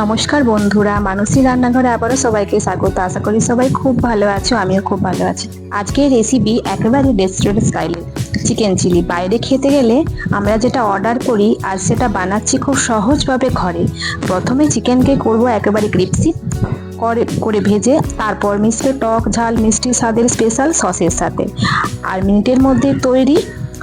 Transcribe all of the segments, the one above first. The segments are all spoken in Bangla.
নমস্কার বন্ধুরা, মানসী রান্নাঘরে আবারও সবাইকে স্বাগত। আশা করি সবাই খুব ভালো আছো, আমিও খুব ভালো আছি। আজকের রেসিপি একেবারে রেস্টুরেন্ট স্টাইলে চিকেন চিলি বাইরে খেতে গেলে আমরা যেটা অর্ডার করি আর সেটা বানাচ্ছি খুব সহজভাবে ঘরে। প্রথমে চিকেনকে করব একেবারে ক্রিপসি করে করে ভেজে, তারপর মিশ্রে টক, ঝাল, মিষ্টি স্বাদের স্পেশাল সসের সাথে। আর মিনিটের মধ্যে তৈরি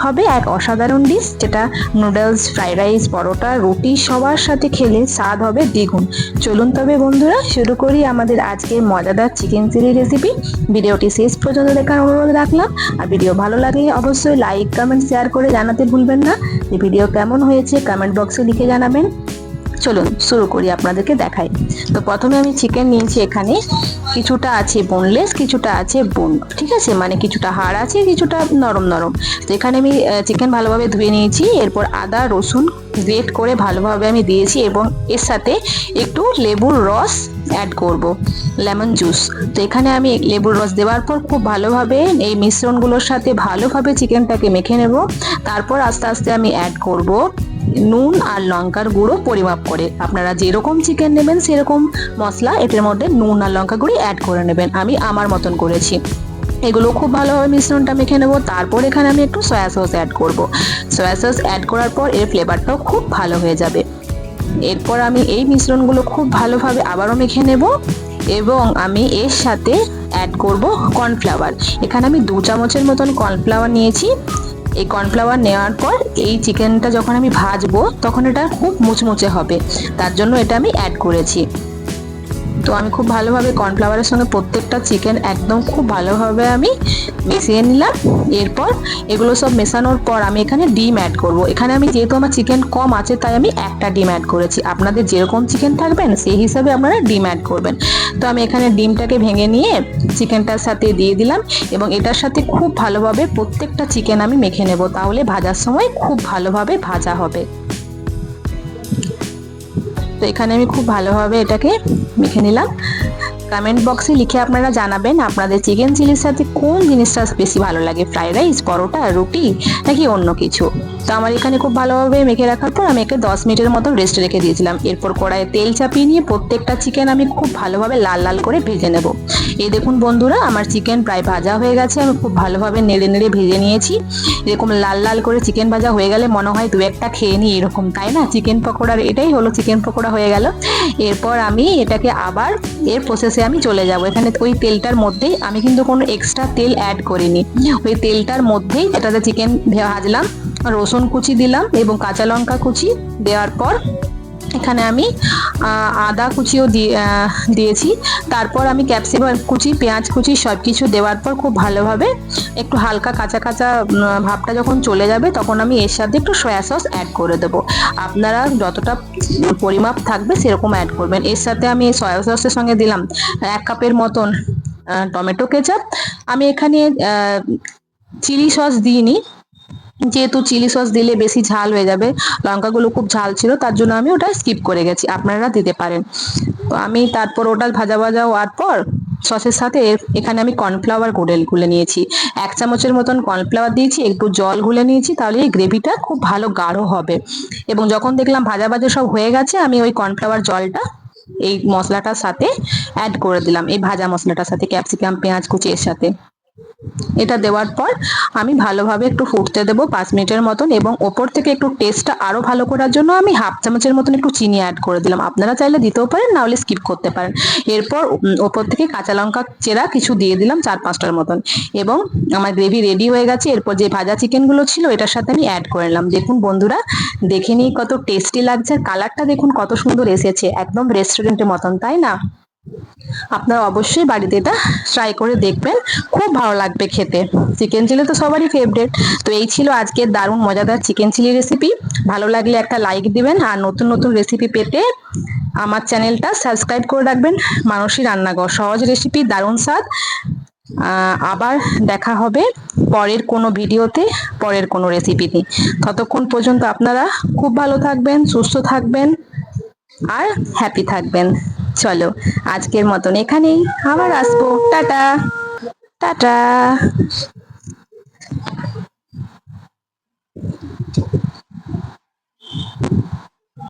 হবে এক অসাধারণ ডিশ যেটা নুডলস ফ্রাইড রাইস পরোটা, রুটি সবার সাথে খেলে স্বাদ হবে দ্বিগুণ। চলুন তবে বন্ধুরা, শুরু করি আমাদের আজকের মজাদার চিকেন চিলি রেসিপি ভিডিওটি শেষ পর্যন্ত দেখার অনুরোধ রাখলাম। আর ভিডিও ভালো লাগলে অবশ্যই লাইক কমেন্ট শেয়ার করে জানাতে ভুলবেন না। যে ভিডিও কেমন হয়েছে কমেন্ট বক্সে লিখে জানাবেন। চলুন, শুরু করি আপনাদেরকে দেখাই। তো প্রথমে আমি চিকেন নিয়েছি এখানে। কিছুটা আছে বোনলেস কিছুটা আছে বোন ঠিক আছে? মানে কিছুটা হাড় আছে, কিছুটা নরম নরম। তো এখানে আমি চিকেন ভালোভাবে ধুয়ে নিয়েছি, এরপর আদা, রসুন গ্রেট করে ভালোভাবে আমি দিয়েছি এবং এর সাথে একটু লেবুর রস অ্যাড করব লেমন জুস তো এখানে আমি লেবুর রস দেওয়ার পর খুব ভালোভাবে এই মিশ্রণগুলোর সাথে ভালোভাবে চিকেনটাকে মেখে নেব। তারপর আস্তে আস্তে আমি অ্যাড করব নুন আর লঙ্কার গুঁড়ো পরিমাপ করে। আপনারা যেরকম চিকেন নেবেন, সেরকম মশলা, এটার মধ্যে নুন আর লঙ্কা গুঁড়ি অ্যাড করে নেবেন। আমি আমার মতন করেছি। এগুলো খুব ভালোভাবে মিশ্রণটা মেখে নেব। তারপর এখানে আমি একটু সয়া সস অ্যাড করব। সয়া সস অ্যাড করার পর এর ফ্লেভারটাও খুব ভালো হয়ে যাবে। এরপর আমি এই মিশ্রণগুলো খুব ভালোভাবে আবারও মেখে নেব এবং আমি এর সাথে অ্যাড করব কর্নফ্লাওয়ার এখানে আমি দু চামচের মতন কর্নফ্লাওয়ার নিয়েছি। এই কর্নফ্লাওয়ার নেওয়ার পর এই চিকেনটা যখন আমি ভাজবো, তখন এটা খুব মুচমুচে হবে। তার জন্য এটা আমি অ্যাড করেছি। তো আমি খুব ভালোভাবে কর্নফ্লাওয়ারের সঙ্গে প্রত্যেকটা চিকেন একদম খুব ভালোভাবে আমি মিশিয়ে নিলাম। এরপর এগুলো সব মেশানোর পর আমি এখানে ডিম অ্যাড করব। এখানে আমি যেহেতু আমার চিকেন কম আছে, তাই আমি একটা ডিম অ্যাড করেছি। আপনাদের যেরকম চিকেন থাকবেন সেই হিসাবে আপনারা ডিম অ্যাড করবেন। তো আমি এখানে ডিমটাকে ভেঙে নিয়ে চিকেনটার সাথে দিয়ে দিলাম এবং এটার সাথে খুব ভালোভাবে প্রত্যেকটা চিকেন আমি মেখে নেব। তাহলে ভাজার সময় খুব ভালোভাবে ভাজা হবে। তো এখানে আমি খুব ভালোভাবে এটাকে মেখে নিলাম। কমেন্ট বক্সে লিখে আপনারা জানাবেন আপনাদের চিকেন চিলির সাথে কোন জিনিসটা বেশি ভালো লাগে ফ্রাইড রাইস পরোটা, রুটি নাকি অন্য কিছু। তো আমার এখানে খুব ভালোভাবে মেখে রাখার পর আমি একে দশ মিনিটের মতো রেস্ট রেখে দিয়েছিলাম। এরপর কড়াইয়ে তেল চাপিয়ে নিয়ে প্রত্যেকটা চিকেন আমি খুব ভালোভাবে লাল লাল করে ভেজে নেব। এই দেখুন বন্ধুরা, আমার চিকেন প্রায় ভাজা হয়ে গেছে, আমি খুব ভালোভাবে নেড়ে নেড়ে ভেজে নিয়েছি। এরকম লাল লাল করে চিকেন ভাজা হয়ে গেলে মনে হয় দু একটা খেয়ে নিই এরকম, তাই না? চিকেন পকোড়ার এটাই হলো চিকেন পকোড়া হয়ে গেল। এরপর আমি এটাকে আবার এর প্রসেসে আমি চলে যাব। এখানে ওই তেলটার মধ্যেই আমি কিন্তু কোনো এক্সট্রা তেল অ্যাড করিনি। ওই তেলটার মধ্যেই এটাতে চিকেন ভাজলাম। রসুন কুচি দিলাম এবং কাঁচা লঙ্কা কুচি দেওয়ার পর এখানে আমি আদা কুচিও দিয়েছি। তারপর আমি ক্যাপসিকাম কুচি, পেঁয়াজ কুচি সব কিছু দেওয়ার পর খুব ভালোভাবে একটু হালকা কাঁচা কাঁচা ভাবটা যখন চলে যাবে তখন আমি এর সাথে একটু সয়া সস অ্যাড করে দেবো। আপনারা যতটা পরিমাপ থাকবে সেরকম অ্যাড করবেন। এর সাথে আমি সয়া সসের সঙ্গে দিলাম এক কাপের মতন টমেটো কেচাপ। আমি এখানে চিলি সস দিইনি। যেহেতু চিলি সস দিলে বেশি ঝাল হয়ে যাবে, লঙ্কাগুলো খুব ঝাল ছিল, তার জন্য আমি ওটা স্কিপ করে গেছি, আপনারা দিতে পারেন। তো আমি তারপর ওটা ভাজা ভাজা হওয়ার পর সসের সাথে এখানে আমি কর্নফ্লাওয়ার গুলে গুলে নিয়েছি। এক চামচের মতন কর্নফ্লাওয়ার দিয়েছি, একটু জল গুলে নিয়েছি, তাহলে এই গ্রেভিটা খুব ভালো গাঢ় হবে। এবং যখন দেখলাম ভাজা ভাজা সব হয়ে গেছে, আমি ওই কর্নফ্লাওয়ার জলটা এই মশলাটার সাথে অ্যাড করে দিলাম, এই ভাজা মশলাটার সাথে ক্যাপসিকাম পেঁয়াজ কুচি এর সাথে। এটা দেওয়ার পর আমি ভালোভাবে একটু ফুটতে দেবো পাঁচ মিনিটের মতন এবং ওপর থেকে একটু টেস্টটা আরও ভালো করার জন্য আমি হাফ চামচের মতন একটু চিনি অ্যাড করে দিলাম। আপনারা চাইলে দিতেও পারেন না হলে স্কিপ করতে পারেন। এরপর ওপর থেকে কাঁচা লঙ্কা চেরা কিছু দিয়ে দিলাম চার পাঁচটার মতন এবং আমার গ্রেভি রেডি হয়ে গেছে। এরপর যে ভাজা চিকেনগুলো ছিল, এটার সাথে আমি অ্যাড করে নিলাম। দেখুন বন্ধুরা, দেখে নিই কত টেস্টি লাগছে। কালারটা দেখুন কত সুন্দর এসেছে, একদম রেস্টুরেন্টের মতন, তাই না? আপনারা অবশ্যই বাড়িতে এটা ট্রাই করে দেখবেন। খুব ভালো লাগবে খেতে। চিকেন চিলি তো সবারই ফেভারেট তো এই ছিল আজকে দারুণ মজাদার চিকেন চিলি রেসিপি ভালো লাগলে একটা লাইক দিবেন আর নতুন নতুন রেসিপি পেতে আমার চ্যানেলটা সাবস্ক্রাইব করে রাখবেন। মানসী রান্নাঘর। সহজ রেসিপি দারুণ স্বাদ। আবার দেখা হবে পরের কোনো ভিডিওতে, পরের কোনো রেসিপিতে ততক্ষণ পর্যন্ত আপনারা খুব ভালো থাকবেন, সুস্থ থাকবেন আর হ্যাপি থাকবেন। চলো আজকের মতন এখানেই। আবার আসব। টাটা। টাটা।